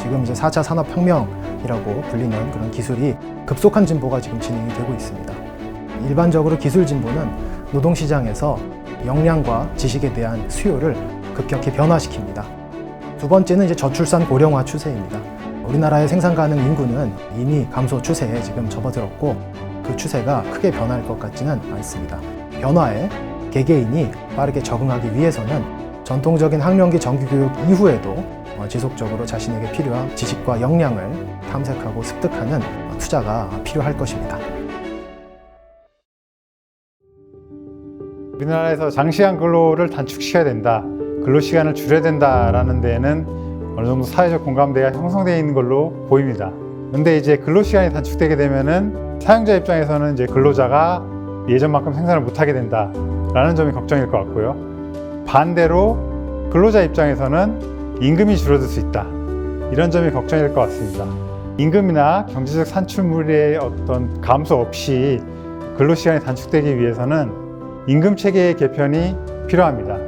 지금 이제 4차 산업혁명이라고 불리는 그런 기술이 급속한 진보가 지금 진행이 되고 있습니다. 일반적으로 기술 진보는 노동시장에서 역량과 지식에 대한 수요를 급격히 변화시킵니다. 두 번째는 이제 저출산 고령화 추세입니다. 우리나라의 생산 가능 인구는 이미 감소 추세에 지금 접어들었고 그 추세가 크게 변할 것 같지는 않습니다. 변화에 개개인이 빠르게 적응하기 위해서는 전통적인 학령기 정규교육 이후에도 어, 지속적으로 자신에게 필요한 지식과 역량을 탐색하고 습득하는 어, 투자가 필요할 것입니다. 우리나라에서 장시간 근로를 단축시켜야 된다. 근로 시간을 줄여야 된다라는 데에는 어느 정도 사회적 공감대가 형성되어 있는 걸로 보입니다. 근데 이제 근로 시간이 단축되게 되면은 사용자 입장에서는 이제 근로자가 예전만큼 생산을 못하게 된다라는 점이 걱정일 것 같고요. 반대로 근로자 입장에서는 임금이 줄어들 수 있다. 이런 점이 걱정일 것 같습니다. 임금이나 경제적 산출물의 어떤 감소 없이 근로 시간이 단축되기 위해서는 임금 체계의 개편이 필요합니다.